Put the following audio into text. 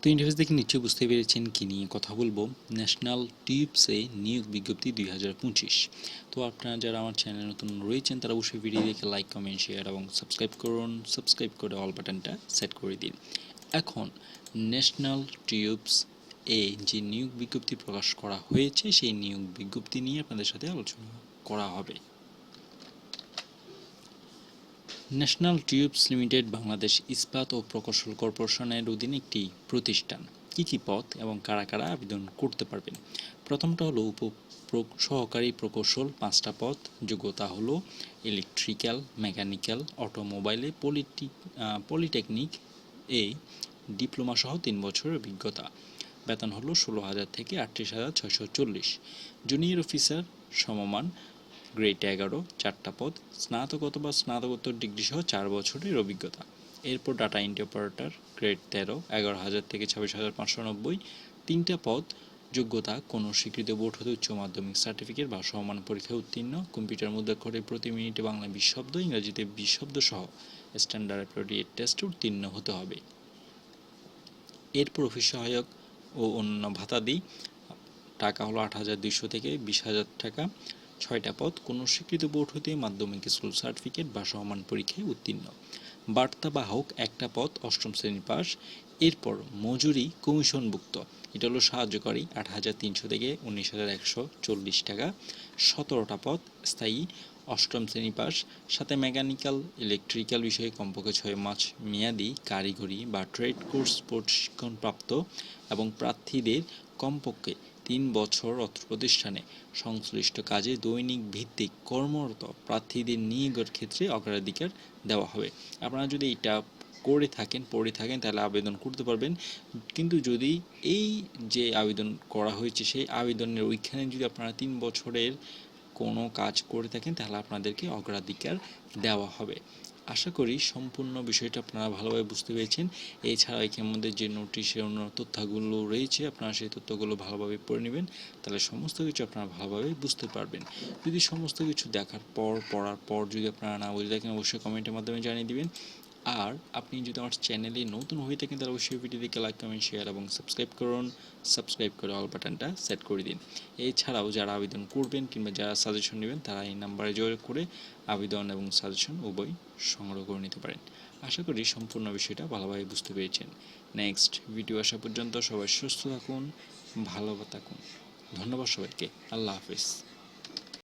তো ইন্টারফেস দেখে নিশ্চয়ই বুঝতে পেরেছেন কি নিয়ে কথা বলব। ন্যাশনাল টিপসে নিয়োগ বিজ্ঞপ্তি দুই হাজার পঁচিশ। তো আপনারা যারা আমার চ্যানেল নতুন রয়েছেন, তারা অবশ্যই ভিডিও দেখে লাইক কমেন্ট শেয়ার এবং সাবস্ক্রাইব করুন। সাবস্ক্রাইব করে অল বাটনটা সেট করে দিন। এখন ন্যাশনাল টিউবস এ যে নিয়োগ বিজ্ঞপ্তি প্রকাশ করা হয়েছে, সেই নিয়োগ বিজ্ঞপ্তি নিয়ে আপনাদের সাথে আলোচনা করা হবে। ন্যাশনাল টিউবস লিমিটেড বাংলাদেশ ইস্পাত ও প্রকৌশল কর্পোরেশনের অধীনে একটি প্রতিষ্ঠান। কী কী পথ এবং কারা কারা আবেদন করতে পারবেন? প্রথমটা হলো উপ সহকারী প্রকৌশল, পাঁচটা পথ। যোগ্যতা হলো ইলেকট্রিক্যাল, মেকানিক্যাল, অটোমোবাইলে, পলিটি পলিটেকনিক, এ, ডিপ্লোমা সহ তিন বছরের অভিজ্ঞতা। বেতন হলো ষোলো হাজার থেকে আটত্রিশ হাজার ছয়শো চল্লিশ। জুনিয়র অফিসার, সমমান। গ্রেড এগারো, চারটা পদ স্নাতক অথবা স্নাতকোত্তর ডিগ্রি সহ চার বছরের অভিজ্ঞতা। এরপর ডাটা এন্ট্রি অপারেটর গ্রেড তেরো, এগারো হাজার থেকে ছাব্বিশ হাজার পাঁচশো নব্বই। তিনটা পদ, যোগ্যতা, কোনো স্বীকৃত বোর্ড হতে উচ্চ মাধ্যমিক সার্টিফিকেট বা সমান পরীক্ষায় উত্তীর্ণ। কম্পিউটার মুদ্রাক্ষরে প্রতি মিনিটে বাংলা বিশ শব্দ, ইংরেজিতে বিশ শব্দ সহ স্ট্যান্ডার্ড অ্যাপ্রোডিয়েট টেস্টে উত্তীর্ণ হতে হবে। এরপর অফিস সহায়ক ও অন্য ভাতা দিই। টাকা হলো আট হাজার দুইশো থেকে বিশ হাজার টাকা। ছয়টা পদ কোনো স্বীকৃত বোর্ড হতে মাধ্যমিক স্কুল সার্টিফিকেট বা সমান পরীক্ষায় উত্তীর্ণ। বার্তা বাহক একটা পদ অষ্টম শ্রেণি পাস, এরপর মজুরি কমিশনভুক্ত। এটা হলো সাহায্যকারী আট হাজার তিনশো থেকে উনিশ হাজার একশো চল্লিশ টাকা। সতেরোটা পদ স্থায়ী, অষ্টম শ্রেণি পাস, সাথে মেকানিক্যাল, ইলেকট্রিক্যাল বিষয়ে কমপক্ষে ছয় মাস মেয়াদি, কারিগরি বা ট্রেড কোর্স প্রশিক্ষণপ্রাপ্ত এবং প্রার্থীদের কমপক্ষে তিন বছর অত্র প্রতিষ্ঠানে সংশ্লিষ্ট কাজে দৈনিক ভিত্তিক কর্মরত প্রার্থীদের নিয়োগের ক্ষেত্রে অগ্রাধিকার দেওয়া হবে। আপনারা যদি এটা করে থাকেন, পড়ে থাকেন, তাহলে আবেদন করতে পারবেন। কিন্তু যদি এই যে আবেদন করা হয়েছে, সেই আবেদনের ওইখানে যদি আপনারা তিন বছরের কোনো কাজ করে থাকেন, তাহলে আপনাদেরকে অগ্রাধিকার দেওয়া হবে। আশা করি সম্পূর্ণ বিষয়টা আপনারা ভালোভাবে বুঝতে পেরেছেন। এছাড়া এখানে মধ্যে যে নোটিশের অন্য তথ্যগুলো রয়েছে, আপনারা সেই তথ্যগুলো ভালোভাবে পড়ে নেবেন। তাহলে সমস্ত কিছু আপনারা ভালোভাবে বুঝতে পারবেন। যদি সমস্ত কিছু দেখার পর, পড়ার পর যদি আপনারা না বুঝে থাকেন, অবশ্যই কমেন্টের মাধ্যমে জানিয়ে দিবেন। আর আপনি যদি আমার চ্যানেলে নতুন হয়ে থাকেন, তাহলে অবশ্যই ভিডিওটিকে লাইক কমেন্ট শেয়ার এবং সাবস্ক্রাইব করুন। সাবস্ক্রাইব করে অল বাটনটা সেট করে দিন। এছাড়াও যারা আবেদন করবেন কিংবা যারা সাজেশন নেবেন, তারা এই নাম্বারে যোগাযোগ করে আবেদন এবং সাজেশন উভয় সংগ্রহ করে নিতে পারেন। আশা করি সম্পূর্ণ বিষয়টা ভালোভাবে বুঝতে পেরেছেন। নেক্সট ভিডিও আসা পর্যন্ত সবাই সুস্থ থাকুন, ভালো থাকুন। ধন্যবাদ সবাইকে। আল্লাহ হাফিজ।